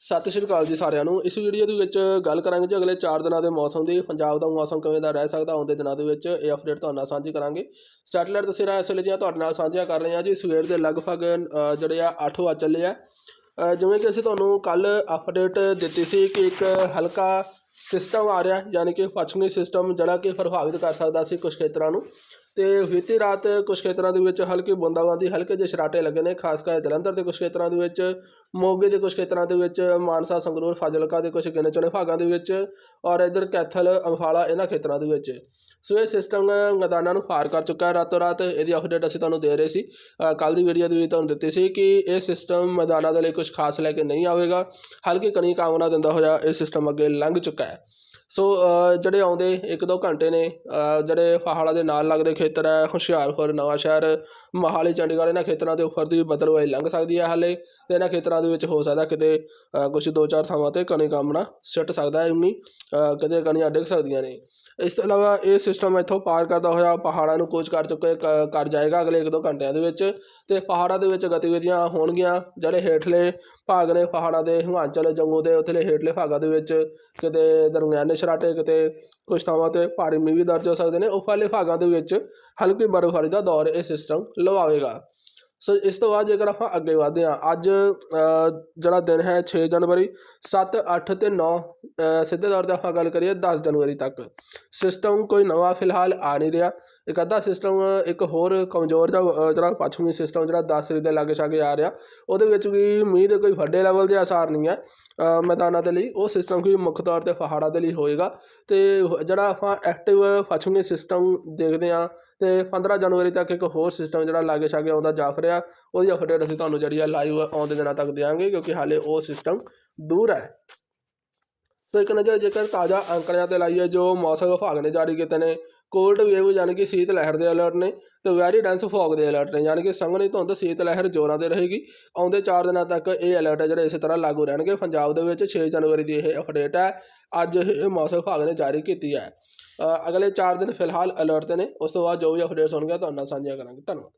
ਸਤਿ ਸ਼੍ਰੀ ਅਕਾਲ ਜੀ ਸਾਰਿਆਂ ਨੂੰ। ਇਸ ਵੀਡੀਓ ਦੇ ਵਿੱਚ ਗੱਲ ਕਰਾਂਗੇ ਜੀ ਅਗਲੇ 4 ਦਿਨਾਂ ਦੇ ਮੌਸਮ ਦੀ। ਪੰਜਾਬ ਦਾ ਮੌਸਮ ਕਿਵੇਂ ਦਾ ਰਹਿ ਸਕਦਾ ਆਉਂਦੇ ਦਿਨਾਂ ਦੇ ਵਿੱਚ ਇਹ ਅਪਡੇਟ ਤੁਹਾਡੇ ਨਾਲ ਸਾਂਝੀ ਕਰਾਂਗੇ। ਸੈਟੇਲਾਈਟ ਤਸਵੀਰਾਂ ਇਸ ਵੇਲੇ ਦੀਆਂ ਤੁਹਾਡੇ ਨਾਲ ਸਾਂਝੀਆਂ ਕਰ ਰਹੇ ਹਾਂ ਜੀ, ਸਵੇਰ ਦੇ ਲਗਭਗ ਜਿਹੜੇ ਆ 8 ਵਜ ਚੱਲੇ ਆ। ਜਿਵੇਂ ਕਿ ਅਸੀਂ ਤੁਹਾਨੂੰ ਕੱਲ ਅਪਡੇਟ ਦਿੱਤੀ ਸੀ ਕਿ ਇੱਕ ਹਲਕਾ ਸਿਸਟਮ ਆ ਰਿਹਾ, ਯਾਨੀ ਕਿ ਪੱਛਮੀ ਸਿਸਟਮ ਜਿਹੜਾ ਕਿ ਪ੍ਰਭਾਵਿਤ ਕਰ ਸਕਦਾ ਸੀ ਕੁਝ ਖੇਤਰਾਂ ਨੂੰ। ਤੇ ਬੀਤੀ ਰਾਤ ਕੁਝ ਖੇਤਰਾਂ ਦੇ ਵਿੱਚ ਹਲਕੀ ਬੂੰਦਾਬਾਂਦੀ, ਹਲਕੇ ਜਿਹੇ ਛਰਾਟੇ ਲੱਗੇ ਨੇ, ਖਾਸ ਕਰ ਜਲੰਧਰ ਦੇ ਕੁਝ ਖੇਤਰਾਂ ਦੇ ਵਿੱਚ, ਮੋਗੇ ਦੇ ਕੁਝ ਖੇਤਰਾਂ ਦੇ ਵਿੱਚ, ਮਾਨਸਾ, ਸੰਗਰੂਰ, ਫਾਜ਼ਿਲਕਾ ਦੇ ਕੁਝ ਗਿਣੇ ਚੁਣੇ ਭਾਗਾਂ ਦੇ ਵਿੱਚ ਔਰ ਇਧਰ ਕੈਥਲ ਅੰਫਾਲਾ ਇਹਨਾਂ ਖੇਤਰਾਂ ਦੇ ਵਿੱਚ। ਸੋ ਇਹ ਸਿਸਟਮ ਮੈਦਾਨਾਂ ਨੂੰ ਪਾਰ ਕਰ ਚੁੱਕਾ ਹੈ ਰਾਤੋਂ ਰਾਤ ਇਹਦੀ ਅਪਡੇਟ ਅਸੀਂ ਤੁਹਾਨੂੰ ਦੇ ਰਹੇ ਸੀ। ਕੱਲ ਦੀ ਵੀਡੀਓ ਦੇ ਵਿੱਚ ਤੁਹਾਨੂੰ ਦਿੱਤੀ ਸੀ ਕਿ ਇਹ ਸਿਸਟਮ ਮੈਦਾਨਾਂ ਦੇ ਲਈ ਕੁਝ ਖਾਸ ਲੈ ਕੇ ਨਹੀਂ ਆਵੇਗਾ, ਹਲਕੀ ਕਣੀ ਕਾਮਨਾ ਦਿੰਦਾ ਹੋਇਆ ਇਹ ਸਿਸਟਮ ਅੱਗੇ ਲੰਘ ਚੁੱਕਾ ਹੈ। ਸੋ ਜਿਹੜੇ ਆਉਂਦੇ ਇੱਕ ਦੋ ਘੰਟੇ ਨੇ ਜਿਹੜੇ ਪਹਾੜਾਂ ਦੇ ਨਾਲ ਲੱਗਦੇ ਖੇਤਰ ਹੈ ਹੁਸ਼ਿਆਰਪੁਰ ਨਵਾਂਸ਼ਹਿਰ ਮੋਹਾਲੀ ਚੰਡੀਗੜ੍ਹ ਇਹਨਾਂ ਖੇਤਰਾਂ ਦੇ ਉੱਪਰ ਦੀ ਬਦਲਵਾਈ ਲੰਘ ਸਕਦੀ ਹੈ ਹਾਲੇ ਤੇ ਇਹਨਾਂ ਖੇਤਰਾਂ ਦੇ ਵਿੱਚ ਹੋ ਸਕਦਾ ਕਿਤੇ ਅ, ਕੁਝ ਦੋ ਚਾਰ ਥਾਵਾਂ ਤੇ ਕਣੀ ਕਾਮਣਾ ਸਿੱਟ ਸਕਦਾ ਹੈ ਉਨੀ ਅ, ਕਿਤੇ ਕਣੀਆਂ ਡਿੱਗ ਸਕਦੀਆਂ ਨੇ। ਇਸ ਤੋਂ ਇਲਾਵਾ ਇਹ ਸਿਸਟਮ ਇੱਥੋਂ ਪਾਰ ਕਰਦਾ ਹੋਇਆ ਪਹਾੜਾਂ ਨੂੰ ਕੋਚ ਕਰ ਚੁੱਕੇ ਕ- ਕਰ ਜਾਏਗਾ ਅਗਲੇ ਇੱਕ ਦੋ ਘੰਟਿਆਂ ਦੇ ਵਿੱਚ ਤੇ ਪਹਾੜਾਂ ਦੇ ਵਿੱਚ ਗਤੀਵਿਧੀਆਂ ਹੋਣਗੀਆਂ ਜਿਹੜੇ ਹੇਠਲੇ ਭਾਗ ਨੇ ਪਹਾੜਾਂ ਦੇ ਹਿਮਾਚਲ ਜੰਮੂ ਦੇ ਉਥਲੇ ਹੇਠਲੇ ਭਾਗਾਂ ਦੇ ਵਿੱਚ ਕਿਤੇ ਦਰਮਿਆਨੇ ਛਰਾਟੇ ਕਿਤੇ ਕੁਝ ਥਾਵਾਂ ਤੇ ਭਾਰੀ ਮੀਂਹ ਵੀ ਦਰਜ ਹੋ ਸਕਦੇ ਨੇ। ਉਫਾਲੇ ਭਾਗਾਂ ਦੇ ਵਿੱਚ ਹਲਕੀ ਬਰਫ਼ਬਾਰੀ ਦਾ ਦੌਰ ਇਹ ਸਿਸਟਮ ਲਵਾਵੇਗਾ। ਸੋ ਇਸ ਤੋਂ ਬਾਅਦ ਜੇਕਰ ਆਪਾਂ ਅੱਗੇ ਵਧਦੇ ਹਾਂ, ਅੱਜ ਜਿਹੜਾ ਦਿਨ ਹੈ 6 ਜਨਵਰੀ 7 8 ਤੇ 9 ਸਿੱਧੇ ਤੌਰ ਤੇ ਆਪਾਂ ਗੱਲ ਕਰੀਏ 10 ਜਨਵਰੀ ਤੱਕ। ਸਿਸਟਮ ਕੋਈ ਨਵਾਂ ਫਿਲਹਾਲ ਆ ਨਹੀਂ ਰਿਹਾ। ਇੱਕ ਅੱਧਾ ਸਿਸਟਮ ਇੱਕ ਹੋਰ ਕਮਜ਼ੋਰ ਜਿਹਾ ਜਿਹੜਾ ਪੱਛਮੀ ਸਿਸਟਮ ਜਿਹੜਾ 10 ਤਰੀਕ ਦੇ ਲਾਗੇ ਛਾਗੇ ਆ ਰਿਹਾ, ਉਹਦੇ ਵਿੱਚ ਵੀ ਮੀਂਹ ਦੇ ਕੋਈ ਵੱਡੇ ਲੈਵਲ ਦੇ ਆਸਾਰ ਨਹੀਂ ਹੈ। ਮੈਦਾਨਾਂ ਦੇ ਲਈ, ਉਹ ਸਿਸਟਮ ਵੀ ਮੁੱਖ ਤੌਰ ਤੇ ਪਹਾੜਾਂ ਦੇ ਲਈ ਹੋਏਗਾ। ਤੇ ਜਿਹੜਾ ਆਪਾਂ ਐਕਟਿਵ ਪੱਛਮੀ ਸਿਸਟਮ ਦੇਖਦੇ ਹਾਂ, ਤੇ 15 ਜਨਵਰੀ ਤੱਕ ਇੱਕ ਹੋਰ ਸਿਸਟਮ ਜਿਹੜਾ ਲਾਗੇ ਛਾਗੇ ਆਉਂਦਾ ਜਾਫ ਰਿਹਾ ਉਹਦੀ ਅਪਡੇਟ ਅਸੀਂ ਤੁਹਾਨੂੰ ਜਿਹੜੀ ਆ ਲਾਈਵ ਆਉਂਦੇ ਦਿਨਾਂ ਤੱਕ ਦੇਵਾਂਗੇ ਕਿਉਂਕਿ ਹਾਲੇ ਉਹ ਸਿਸਟਮ ਦੂਰ ਹੈ। ਸੋ ਇੱਕ ਨਜ਼ਰ ਜੇਕਰ ਤਾਜ਼ਾ ਅੰਕੜਿਆਂ ਤੇ ਲਾਈਏ ਜੋ ਮੌਸਮ ਵਿਭਾਗ ਨੇ ਜਾਰੀ ਕੀਤੇ ਨੇ ਕੋਲਡ ਵੇਵ ਯਾਨੀ ਕਿ ਸ਼ੀਤ ਲਹਿਰ ਦੇ ਅਲਰਟ ਨੇ ਤੇ ਵੈਰੀ ਡੈਂਸ ਫੌਗ ਦੇ ਅਲਰਟ ਨੇ, ਯਾਨੀ ਕਿ ਸੰਘਣੀ ਧੁੰਦ ਸ਼ੀਤ ਲਹਿਰ ਜ਼ੋਰਾਂ ਤੇ ਰਹੇਗੀ। ਆਉਂਦੇ 4 ਦਿਨਾਂ ਤੱਕ ਇਹ ਅਲਰਟ ਹੈ ਜਿਹੜੇ ਇਸੇ ਤਰ੍ਹਾਂ ਲਾਗੂ ਰਹਿਣਗੇ। ਪੰਜਾਬ ਦੇ ਵਿੱਚ 6 ਜਨਵਰੀ ਦੀ ਇਹ ਅਪਡੇਟ ਹੈ। ਅੱਜ ਇਹ ਮੌਸਮ ਵਿਭਾਗ ਨੇ ਜਾਰੀ ਕੀਤੀ ਹੈ। ਅਗਲੇ 4 ਦਿਨ ਫਿਲਹਾਲ ਅਲਰਟ ਤੇ ਨੇ। ਉਸ ਤੋਂ ਬਾਅਦ ਜੋ ਵੀ ਅਪਡੇਟਸ ਹੋਣਗੇ ਤੁਹਾਨੂੰ ਨਾਲ ਸਾਂਝੀਆਂ ਕਰਾਂਗੇ। ਧੰਨਵਾਦ।